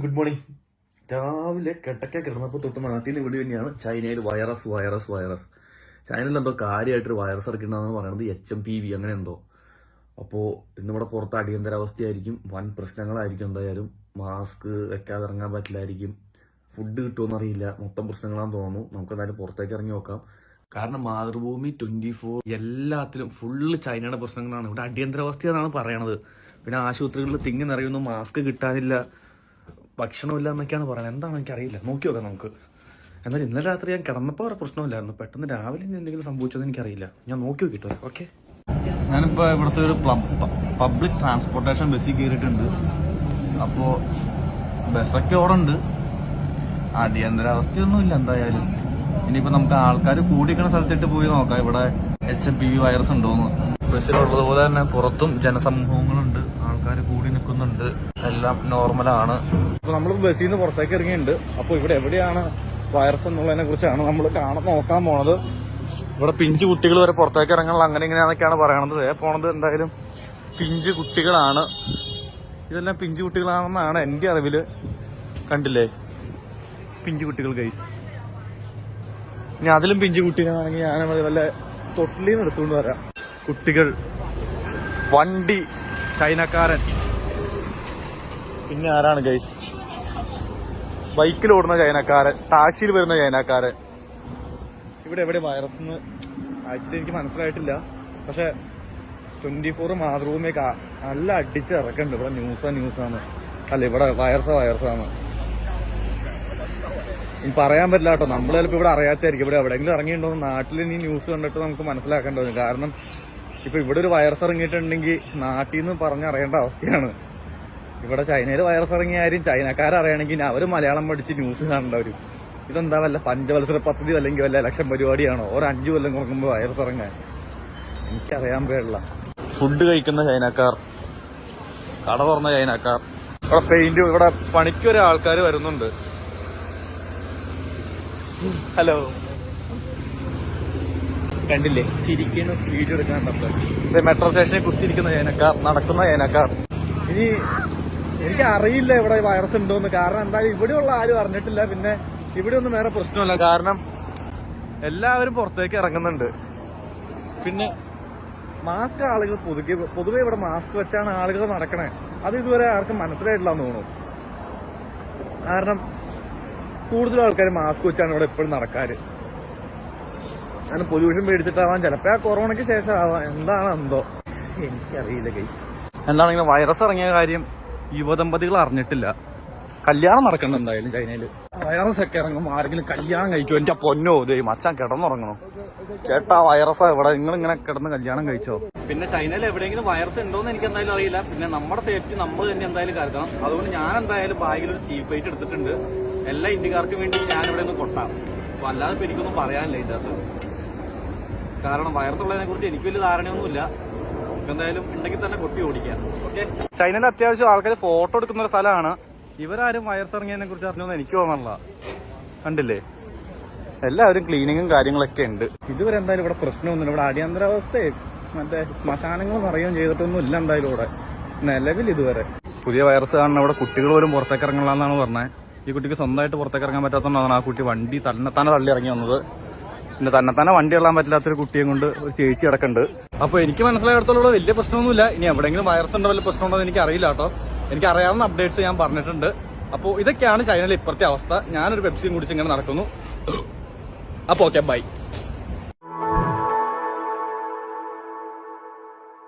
Good morning രാവിലെ കെട്ടക്ക കിടന്നപ്പോൾ തൊട്ട് നാട്ടിൽ നിന്ന് തന്നെയാണ് ചൈനയിൽ വൈറസ് വൈറസ് വൈറസ് ചൈനയിൽ എന്തോ കാര്യമായിട്ടൊരു വൈറസ് ഇറക്കിണ്ടെന്ന് പറയുന്നത് എച്ച് എം പി വി അങ്ങനെ എന്തോ. അപ്പോൾ ഇന്നിവിടെ പുറത്ത് അടിയന്തരാവസ്ഥയായിരിക്കും വൻ പ്രശ്നങ്ങളായിരിക്കും എന്തായാലും. മാസ്ക് വെക്കാതെ ഇറങ്ങാൻ പറ്റില്ലായിരിക്കും. ഫുഡ് കിട്ടുമോ എന്നറിയില്ല മൊത്തം പ്രശ്നങ്ങളാന്ന് തോന്നുന്നു. നമുക്ക് എന്തായാലും പുറത്തേക്ക് ഇറങ്ങി നോക്കാം. കാരണം മാതൃഭൂമി ട്വന്റി ഫോർ എല്ലാത്തിലും ഫുള്ള് ചൈനയുടെ പ്രശ്നങ്ങളാണ്. ഇവിടെ അടിയന്തരാവസ്ഥ എന്നാണ് പറയണത്. പിന്നെ ആശുപത്രികളിൽ തിങ്ങി നിറയുന്നു. മാസ്ക് കിട്ടാനില്ല. ഭക്ഷണമില്ല എന്നൊക്കെയാണ് പറയുന്നത്. എന്താണെന്ന് എനിക്കറിയില്ല. നോക്കി നോക്കാം നമുക്ക്. എന്നാൽ ഇന്നലെ രാത്രി ഞാൻ കിടന്നപ്പോൾ ഒരു പ്രശ്നമില്ലായിരുന്നു. പെട്ടെന്ന് രാവിലെ ഇനി എന്തെങ്കിലും സംഭവിച്ചതെന്ന് എനിക്കറിയില്ല. ഞാൻ നോക്കി നോക്കിട്ടോ. ഓക്കെ. ഞാനിപ്പോൾ ഇവിടുത്തെ ഒരു പബ്ലിക് ട്രാൻസ്പോർട്ടേഷൻ ബസ്സിൽ കയറിയിട്ടുണ്ട്. അപ്പോൾ ബസ്സൊക്കെ ഓടുണ്ട്. അടിയന്തരാവസ്ഥയൊന്നുമില്ല എന്തായാലും. ഇനിയിപ്പോൾ നമുക്ക് ആൾക്കാർ കൂടിക്കണ സ്ഥലത്തിട്ട് പോയി നോക്കാം. ഇവിടെ H M P V virus ഉണ്ടോന്ന് ബസ്സിലുള്ളതുപോലെ തന്നെ പുറത്തും ജനസമൂഹങ്ങളുണ്ട്. ആൾക്കാർ കൂടി നിൽക്കുന്നുണ്ട്. എല്ലാം നോർമലാണ് അപ്പൊ നമ്മൾ ബസ്സിൽ നിന്ന് പുറത്തേക്ക് ഇറങ്ങിയിട്ടുണ്ട്. അപ്പോൾ ഇവിടെ എവിടെയാണ് വൈറസ് എന്നുള്ളതിനെ കുറിച്ചാണ് നമ്മൾ കാണാൻ നോക്കാൻ പോണത്. ഇവിടെ പിഞ്ചു കുട്ടികൾ വരെ പുറത്തേക്ക് ഇറങ്ങാനുള്ള അങ്ങനെ ഇങ്ങനെയാന്നൊക്കെയാണ് പറയണത്. പോണത് എന്തായാലും പിഞ്ചു കുട്ടികളാണ്. ഇതെല്ലാം പിഞ്ചു കുട്ടികളാണെന്നാണ് എന്റെ അറിവിൽ കണ്ടില്ലേ? പിഞ്ചു കുട്ടികൾ കൈ ഇനി അതിലും പിഞ്ചു കുട്ടികളാണെങ്കിൽ ഞാൻ വല്ല തൊട്ടിലിന്ന് എടുത്തുകൊണ്ട് വരാം. കുട്ടികൾ വണ്ടി ചൈനക്കാരൻ. പിന്നെ ആരാണ് ഗൈസ് ബൈക്കിൽ ഓടുന്ന ചൈനക്കാരൻ ടാക്സിയിൽ വരുന്ന ചൈനക്കാരൻ. ഇവിടെ എവിടെ വൈറസ് എന്ന് ആക്ച്വലി എനിക്ക് മനസ്സിലായിട്ടില്ല. പക്ഷെ ട്വന്റി ഫോർ മാതൃഭൂമിയൊക്കെ നല്ല അടിച്ച് ഇറക്കുന്നുണ്ട് ഇവിടെ ന്യൂസാ ന്യൂസാണ് അല്ല ഇവിടെ വൈറസാ വൈറസാണ് ഇനി പറയാൻ പറ്റില്ല കേട്ടോ. നമ്മൾ ചിലപ്പോൾ ഇവിടെ അറിയാത്തായിരിക്കും ഇവിടെ എവിടെയെങ്കിലും ഇറങ്ങിയിട്ടുണ്ടോ നാട്ടിൽ ഇനി ന്യൂസ് കണ്ടിട്ട് നമുക്ക് മനസ്സിലാക്കേണ്ടി കാരണം ഇപ്പൊ ഇവിടെ ഒരു വൈറസ് ഇറങ്ങിയിട്ടുണ്ടെങ്കിൽ നാട്ടിൽ നിന്ന് പറഞ്ഞറിയേണ്ട അവസ്ഥയാണ്. ഇവിടെ ചൈനയിൽ വൈറസ് ഇറങ്ങിയ ആരും ചൈനക്കാരറിയണമെങ്കിൽ അവർ മലയാളം പഠിച്ച് ന്യൂസ് കാണേണ്ടവരും ഇതെന്താ വല്ല പഞ്ചവത്സര പദ്ധതി അല്ലെങ്കിൽ വല്ല ഇലക്ഷൻ പരിപാടിയാണോ? ഒരു അഞ്ചു കൊല്ലം കൊടുക്കുമ്പോൾ വൈറസ് ഇറങ്ങാൻ. എനിക്കറിയാൻ പാടില്ല. ഫുഡ് കഴിക്കുന്ന ചൈനക്കാർ കട തുറന്ന ചൈനക്കാർ. ഇവിടെ പെയിന്റ് ഇവിടെ പണിക്കൊരു ആൾക്കാർ വരുന്നുണ്ട്. ഹലോ. കണ്ടില്ലേ? ചിരിക്കുന്ന വീഡിയോ എടുക്കാൻ മെട്രോ സ്റ്റേഷനിൽ കുത്തിയിരിക്കുന്ന ഏനക്കാർ നടക്കുന്ന ഏനക്കാർ. ഇനി എനിക്ക് അറിയില്ല ഇവിടെ വൈറസ് ഉണ്ടോന്ന്. കാരണം എന്തായാലും ഇവിടെയുള്ള ആരും അറിഞ്ഞിട്ടില്ല. പിന്നെ ഇവിടെ ഒന്നും വേറെ പ്രശ്നമില്ല. കാരണം എല്ലാവരും പുറത്തേക്ക് ഇറങ്ങുന്നുണ്ട്. പിന്നെ മാസ്ക് ആളുകൾ പൊതുവെ പൊതുവെ ഇവിടെ മാസ്ക് വെച്ചാണ് ആളുകൾ നടക്കണേ. അത് ഇതുവരെ ആർക്കും മനസ്സിലായിട്ടില്ല എന്ന് തോന്നുന്നു. കാരണം കൂടുതൽ ആൾക്കാർ മാസ്ക് വെച്ചാണ് ഇവിടെ എപ്പോഴും നടക്കാറ്. അങ്ങനെ പൊല്യൂഷൻ പേടിച്ചിട്ടാവാം ചിലപ്പോ ആ കൊറോണയ്ക്ക് ശേഷം ആവാം. എന്താണ് എന്തോ എനിക്കറിയില്ല ഗൈസ് എന്താണെങ്കിലും വൈറസ് ഇറങ്ങിയ കാര്യം യുവദമ്പതികൾ അറിഞ്ഞിട്ടില്ല. കല്യാണം നടക്കണം എന്തായാലും ചൈനയിൽ. വൈറസ് ഒക്കെ ഇറങ്ങും ആരെങ്കിലും കല്യാണം കഴിക്കും എന്റെ പൊന്നോ ദൈവം അച്ഛൻ കിടന്നുറങ്ങണം. ചേട്ടാ വൈറസാ ഇവിടെ നിങ്ങൾ ഇങ്ങനെ കിടന്ന് കല്യാണം കഴിച്ചോ? പിന്നെ ചൈനയിൽ എവിടെയെങ്കിലും വൈറസ് ഉണ്ടോന്ന് എനിക്ക് എന്തായാലും അറിയില്ല. പിന്നെ നമ്മുടെ സേഫ്റ്റി നമ്മൾ തന്നെ എന്തായാലും കരുതണം. അതുകൊണ്ട് ഞാൻ എന്തായാലും ബാഗിൽ ഒരു സീ പ്ലേറ്റ് എടുത്തിട്ടുണ്ട്. എല്ലാ ഇന്ത്യക്കാർക്കും വേണ്ടി ഞാൻ ഇവിടെ നിന്ന് കൊട്ടാം. അപ്പൊ അല്ലാതെ ഇപ്പൊ എനിക്കൊന്നും പറയാനില്ല ഇതിന്റെ അകത്ത് കാരണം വൈറസ് ഉള്ളതിനെ കുറിച്ച് എനിക്ക് വലിയ ധാരണയൊന്നുമില്ല. എന്തായാലും ഉണ്ടെങ്കിൽ തന്നെ കൊട്ടി ഓടിക്കാം. ഓക്കെ ചൈനയിൽ അത്യാവശ്യം ആൾക്കാർ ഫോട്ടോ എടുക്കുന്ന ഒരു സ്ഥലമാണ്. ഇവരാരും വൈറസ് ഇറങ്ങിയതിനെ കുറിച്ച് അറിഞ്ഞൊന്നും എനിക്ക് തോന്നണില്ല. കണ്ടില്ലേ? എല്ലാവരും ക്ലീനിങ്ങും കാര്യങ്ങളൊക്കെ ഉണ്ട്. ഇതുവരെ എന്തായാലും ഇവിടെ പ്രശ്നമൊന്നുമില്ല. ഇവിടെ അടിയന്തരാവസ്ഥയെ മറ്റേ ശ്മശാനങ്ങൾ നിറയുകയും ചെയ്തിട്ടൊന്നും ഇല്ല എന്തായാലും ഇവിടെ. നിലവിൽ ഇതുവരെ. പുതിയ വൈറസ് കാണുന്ന ഇവിടെ കുട്ടികൾ പോലും പുറത്തേക്ക് ഇറങ്ങണമെന്നാണ് പറഞ്ഞത്. ഈ കുട്ടിക്ക് സ്വന്തമായിട്ട് പുറത്തേക്ക് ഇറങ്ങാൻ പറ്റാത്തതുകൊണ്ടാണ് ആ കുട്ടി വണ്ടി തന്നെ തന്നെ തള്ളി ഇറങ്ങി വന്നത്. പിന്നെ തന്നെ തന്നെ വണ്ടി ഇറങ്ങാൻ പറ്റാത്തൊരു കുട്ടിയും കൊണ്ട് ഒരു ചേച്ചി കിടക്കുന്നുണ്ട് അപ്പൊ എനിക്ക് മനസ്സിലായിടത്തോളം വലിയ പ്രശ്നമൊന്നുമില്ല. ഇനി എവിടെയെങ്കിലും വൈറസ് ഉണ്ടോ വലിയ പ്രശ്നമുണ്ടോ എന്ന് എനിക്ക് അറിയില്ല കേട്ടോ. എനിക്ക് അറിയാവുന്ന അപ്ഡേറ്റ്സ് ഞാൻ പറഞ്ഞിട്ടുണ്ട്. അപ്പോൾ ഇതൊക്കെയാണ് ചൈനയിലെ ഇപ്പോഴത്തെ അവസ്ഥ. ഞാനൊരു പെപ്സിയും കുടിച്ച് ഇങ്ങനെ നടക്കുന്നു. അപ്പോൾ ഓക്കെ ബൈ